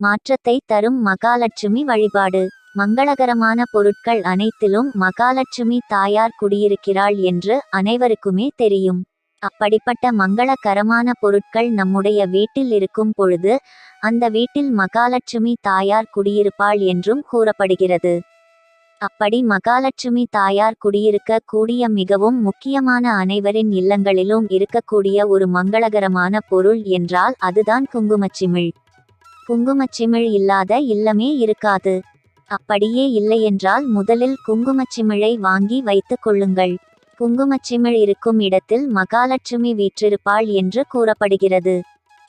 மாற்றத்தை தரும் மகாலட்சுமி வழிபாடு. மங்களகரமான பொருட்கள் அனைத்திலும் மகாலட்சுமி தாயார் குடியிருக்கிறாள் என்று அனைவருக்குமே தெரியும். அப்படிப்பட்ட மங்களகரமான பொருட்கள் நம்முடைய வீட்டில் இருக்கும் பொழுது அந்த வீட்டில் மகாலட்சுமி தாயார் குடியிருப்பாள் என்றும் கூறப்படுகிறது. அப்படி மகாலட்சுமி தாயார் குடியிருக்க கூடிய மிகவும் முக்கியமான அனைவரின் இல்லங்களிலும் இருக்கக்கூடிய ஒரு மங்களகரமான பொருள் என்றால் அதுதான் குங்குமச்சிமிழ். குங்குமச்சிமிழ் இல்லாத இல்லமே இருக்காது. அப்படியே இல்லையென்றால் முதலில் குங்குமச்சிமிழை வாங்கி வைத்துக் கொள்ளுங்கள். குங்குமச்சிமிழ் இருக்கும் இடத்தில் மகாலட்சுமி வீற்றிருப்பாள் என்று கூறப்படுகிறது.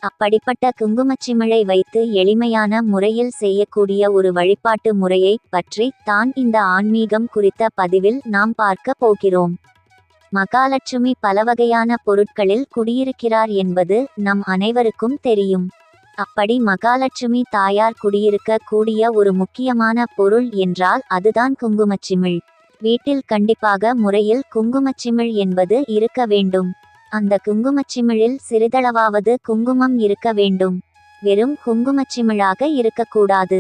அப்படிப்பட்ட குங்குமச்சிமிழை வைத்து எளிமையான முறையில் செய்யக்கூடிய ஒரு வழிபாட்டு முறையை பற்றி தான் இந்த ஆன்மீகம் குறித்த பதிவில் நாம் பார்க்க போகிறோம். மகாலட்சுமி பலவகையான பொருட்களில் குடியிருக்கிறார் என்பது நம் அனைவருக்கும் தெரியும். அப்படி மகாலட்சுமி தாயார் குடியிருக்க கூடிய ஒரு முக்கியமான பொருள் என்றால் அதுதான் குங்குமச்சிமிழ். வீட்டில் கண்டிப்பாக முறையில் குங்குமச்சிமிழ் என்பது இருக்க வேண்டும். அந்த குங்குமச்சிமிழில் சிறிதளவாவது குங்குமம் இருக்க வேண்டும். வெறும் குங்குமச்சிமிழாக இருக்கக்கூடாது.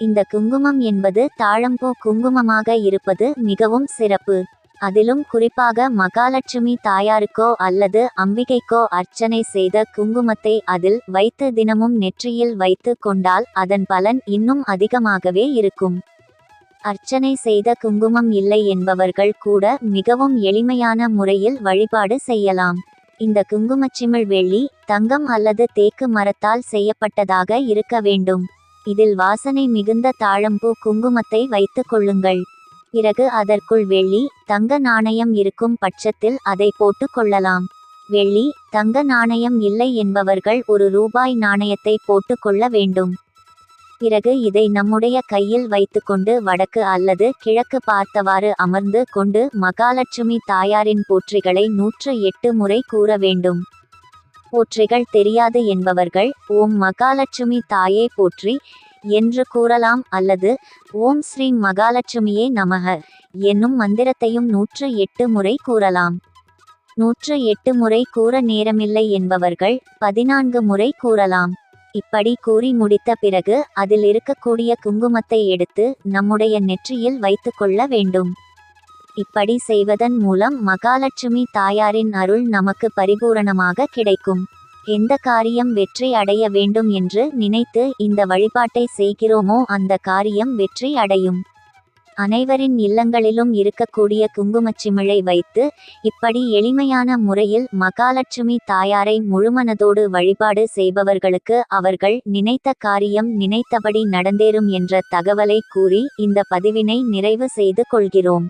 இந்த குங்குமம் என்பது தாழம்பூ குங்குமமாக இருப்பது மிகவும் சிறப்பு. அதிலும் குறிப்பாக மகாலட்சுமி தாயாருக்கோ அல்லது அம்பிகைக்கோ அர்ச்சனை செய்த குங்குமத்தை அதில் வைத்து தினமும் நெற்றியில் வைத்து கொண்டால் அதன் பலன் இன்னும் அதிகமாகவே இருக்கும். அர்ச்சனை செய்த குங்குமம் இல்லை என்பவர்கள் கூட மிகவும் எளிமையான முறையில் வழிபாடு செய்யலாம். இந்த குங்குமச்சிமிழ் வெள்ளி தங்கம் அல்லது தேக்கு மரத்தால் செய்யப்பட்டதாக இருக்க வேண்டும். இதில் வாசனை மிகுந்த தாழம்பூ குங்குமத்தை வைத்துக் கொள்ளுங்கள். பிறகு அதற்குள் வெள்ளி தங்க நாணயம் இருக்கும் பட்சத்தில் அதை போட்டு கொள்ளலாம். வெள்ளி தங்க நாணயம் இல்லை என்பவர்கள் ஒரு ரூபாய் நாணயத்தை போட்டு கொள்ள வேண்டும். பிறகு இதை நம்முடைய கையில் வைத்துக்கொண்டு வடக்கு அல்லது கிழக்கு பார்த்தவாறு அமர்ந்து கொண்டு மகாலட்சுமி தாயாரின் போற்றிகளை நூற்று எட்டு முறை கூற வேண்டும். போற்றிகள் தெரியாது என்பவர்கள் ஓம் மகாலட்சுமி தாயே போற்றி என்று கூறலாம் அல்லது ஓம் ஸ்ரீ மகாலட்சுமியே நமக என்னும் மந்திரத்தையும் நூற்று எட்டு முறை கூறலாம். நூற்று எட்டு முறை கூற நேரமில்லை என்பவர்கள் பதினான்கு முறை கூறலாம். இப்படி கூறி முடித்த பிறகு அதில் இருக்கக்கூடிய குங்குமத்தை எடுத்து நம்முடைய நெற்றியில் வைத்துக்கொள்ள வேண்டும். இப்படி செய்வதன் மூலம் மகாலட்சுமி தாயாரின் அருள் நமக்கு பரிபூரணமாக கிடைக்கும். எந்த காரியம் வெற்றி அடைய வேண்டும் என்று நினைத்து இந்த வழிபாட்டை செய்கிறோமோ அந்த காரியம் வெற்றி அடையும். அனைவரின் இல்லங்களிலும் இருக்கக்கூடிய குங்குமச்சிமிழை வைத்து இப்படி எளிமையான முறையில் மகாலட்சுமி தாயாரை முழுமனதோடு வழிபாடு செய்பவர்களுக்கு அவர்கள் நினைத்த காரியம் நினைத்தபடி நடந்தேறும் என்ற தகவலை கூறி இந்த பதிவினை நிறைவு செய்து கொள்கிறோம்.